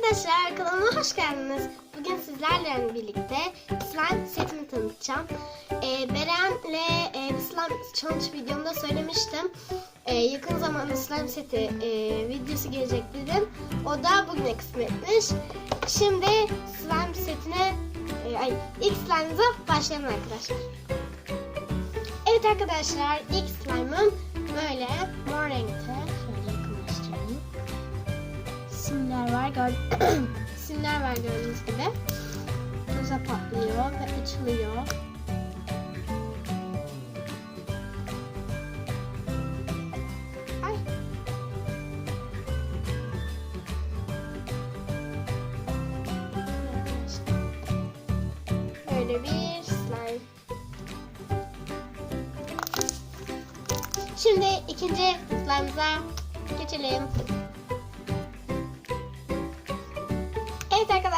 Arkadaşlar kanalıma hoş geldiniz. Bugün sizlerle birlikte slime setimi tanıtacağım. Ee, Beren'le e, slime challenge videomda söylemiştim. Ee, yakın zamanda slime seti e, videosu gelecek dedim. O da bugüne kısmetmiş. Şimdi slime setine, e, ay ilk slime'ımıza başlayalım arkadaşlar. Evet arkadaşlar ilk slime'ım böyle mor renkte. Simler var. Gör var gördüğünüz gibi. Buza patlıyor ve açılıyor. Böyle bir slime. Şimdi ikinci slime'ımıza geçelim.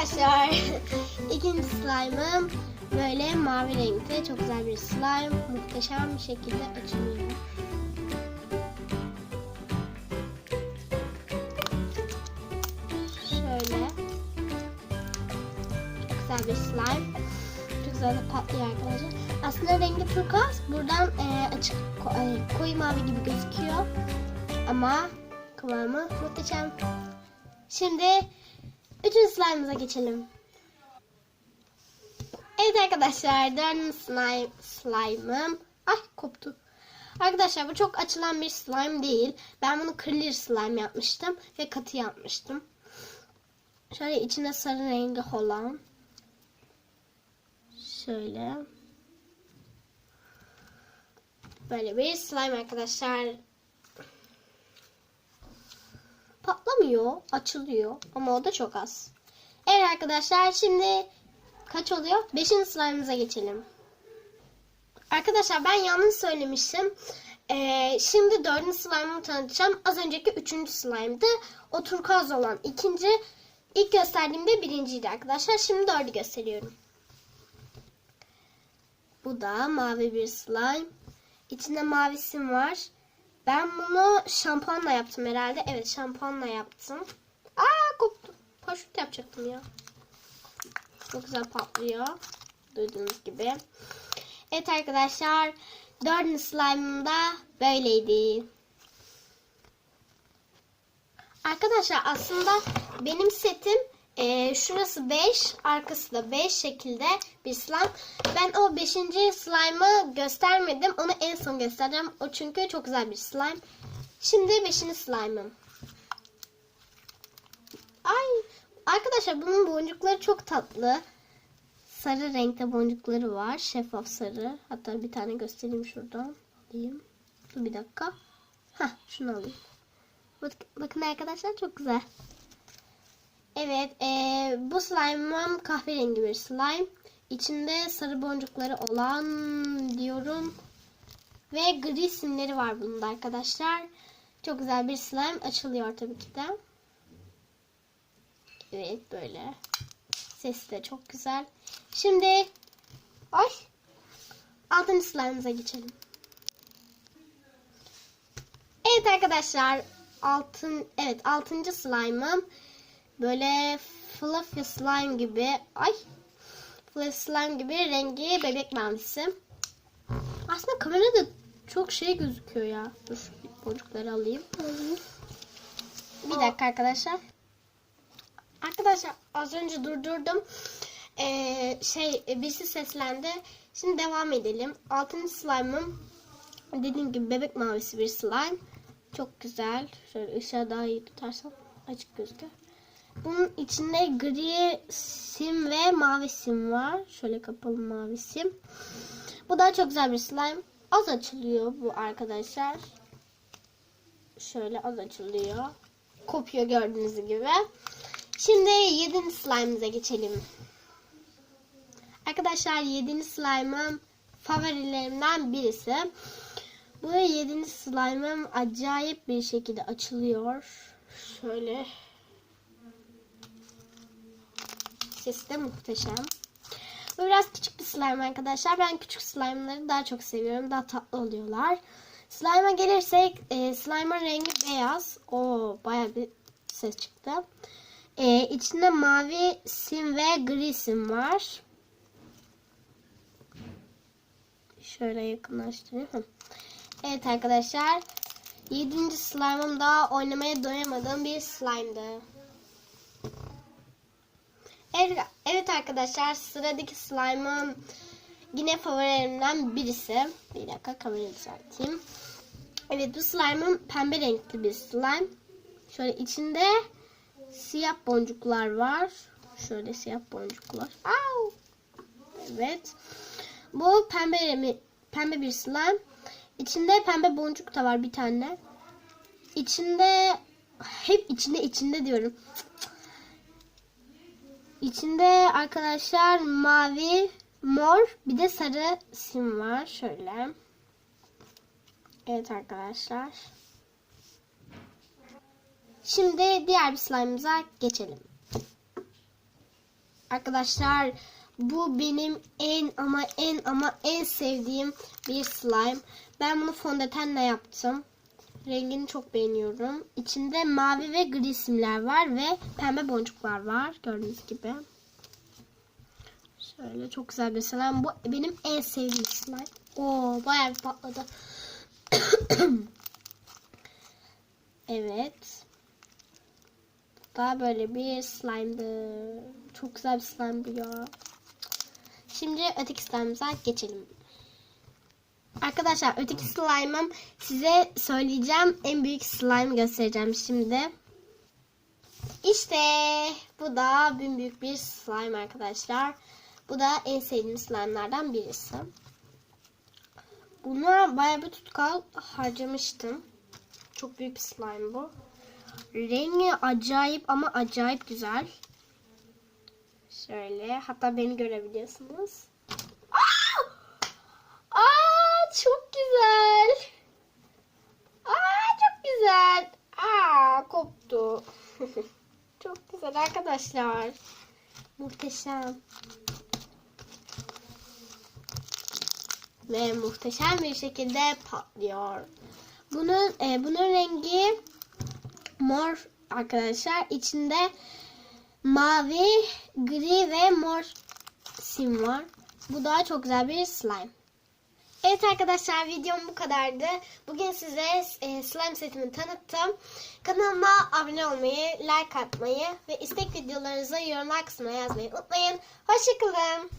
Arkadaşlar. ikinci slime'ım böyle mavi renkte çok güzel bir slime. Muhteşem bir şekilde açılıyor. Şöyle. Çok güzel bir slime. Çok güzel de patlıyor arkadaşlar. Aslında rengi turkuaz. Buradan e, açık e, koyu mavi gibi gözüküyor. Ama kıvamı muhteşem. Şimdi Üçüncü slime'ımıza geçelim. Evet arkadaşlar dördüncü slime, slime'ım. Ay koptu. Arkadaşlar bu çok açılan bir slime değil. Ben bunu clear slime yapmıştım ve katı yapmıştım. Şöyle içinde sarı rengi olan. Şöyle. Böyle bir slime arkadaşlar. Patlamıyor, açılıyor ama o da çok az. Evet arkadaşlar şimdi kaç oluyor? Beşinci slime'ımıza geçelim. Arkadaşlar ben yanlış söylemiştim. Ee, şimdi dördüncü slime'ımı tanıtacağım. Az önceki üçüncü slime'dı. O turkuaz olan ikinci. İlk gösterdiğimde birinciydi arkadaşlar. Şimdi dördü gösteriyorum. Bu da mavi bir slime. İçinde mavi sim var. Ben bunu şampuanla yaptım herhalde. Evet şampuanla yaptım. Aa koptu. Paraşüt yapacaktım ya. Çok güzel patlıyor. Duyduğunuz gibi. Evet arkadaşlar. Dördüncü slime'ım da böyleydi. Arkadaşlar aslında benim setim e, şurası 5, arkası da 5 şekilde bir slime. Ben o 5. slime'ı göstermedim. Onu en son göstereceğim. O çünkü çok güzel bir slime. Şimdi 5. slime'ım. Ay arkadaşlar bunun boncukları çok tatlı. Sarı renkte boncukları var. Şeffaf sarı. Hatta bir tane göstereyim şuradan. Alayım. Dur bir dakika. Heh şunu alayım. Bakın arkadaşlar çok güzel. Evet, e, bu slime'ım kahverengi bir slime. İçinde sarı boncukları olan diyorum. Ve gri simleri var bunda arkadaşlar. Çok güzel bir slime. Açılıyor tabii ki de. Evet böyle. Sesi de çok güzel. Şimdi ay altıncı slime'ımıza geçelim. Evet arkadaşlar altın evet altıncı slime'ım böyle fluffy slime gibi ay fluffy slime gibi rengi bebek mavisi. Aslında kamerada çok şey gözüküyor ya. Dur boncukları alayım. Bir dakika arkadaşlar. Arkadaşlar az önce durdurdum. Ee, şey birisi seslendi. Şimdi devam edelim. Altıncı slime'ım dediğim gibi bebek mavisi bir slime. Çok güzel. Şöyle ışığa daha iyi tutarsam açık gözüküyor. Bunun içinde gri sim ve mavi sim var. Şöyle kapalı mavi sim. Bu da çok güzel bir slime. Az açılıyor bu arkadaşlar. Şöyle az açılıyor. Kopuyor gördüğünüz gibi. Şimdi 7. slime'ımıza geçelim. Arkadaşlar 7. slime'ım favorilerimden birisi. Bu 7. slime'ım acayip bir şekilde açılıyor. Şöyle Sesi de muhteşem. Bu biraz küçük bir slime arkadaşlar. Ben küçük slime'ları daha çok seviyorum. Daha tatlı oluyorlar. Slime'a gelirsek e, slime'ın rengi beyaz. O baya bir ses çıktı. Ee, içinde mavi sim ve gri sim var. Şöyle yakınlaştırayım. Evet arkadaşlar. Yedinci slime'ım daha oynamaya doyamadığım bir slime'dı. Evet, evet arkadaşlar sıradaki slime'ım yine favorilerimden birisi. Bir dakika kamerayı düzelteyim. Evet bu slime'ım pembe renkli bir slime. Şöyle içinde siyah boncuklar var. Şöyle siyah boncuklar. Au! Evet. Bu pembe pembe bir slime. İçinde pembe boncuk da var bir tane. İçinde hep içinde içinde diyorum. İçinde arkadaşlar mavi, mor bir de sarı sim var. Şöyle. Evet arkadaşlar. Şimdi diğer bir slime'ımıza geçelim. Arkadaşlar bu benim en ama en ama en sevdiğim bir slime. Ben bunu fondötenle yaptım. Rengini çok beğeniyorum. İçinde mavi ve gri simler var ve pembe boncuklar var. Gördüğünüz gibi. Şöyle çok güzel bir slime. Bu benim en sevdiğim slime. Oo bayağı bir patladı. evet. Daha böyle bir slime'dı. Çok güzel bir slime bu ya. Şimdi öteki slime'ımıza geçelim. Arkadaşlar öteki slime'ım size söyleyeceğim. En büyük slime göstereceğim şimdi. İşte bu da bin büyük bir slime arkadaşlar. Bu da en sevdiğim slime'lardan birisi. Buna bayağı bir tutkal harcamıştım. Çok büyük bir slime bu. Rengi acayip ama acayip güzel. Şöyle hatta beni görebiliyorsunuz. Aa! Aa çok güzel. Aa çok güzel. Aa koptu. çok güzel arkadaşlar. Muhteşem. Ve muhteşem bir şekilde patlıyor. Bunun e, bunun rengi mor arkadaşlar. İçinde mavi, gri ve mor sim var. Bu da çok güzel bir slime. Evet arkadaşlar videom bu kadardı. Bugün size e, slime setimi tanıttım. Kanalıma abone olmayı, like atmayı ve istek videolarınızı yorumlar kısmına yazmayı unutmayın. Hoşçakalın.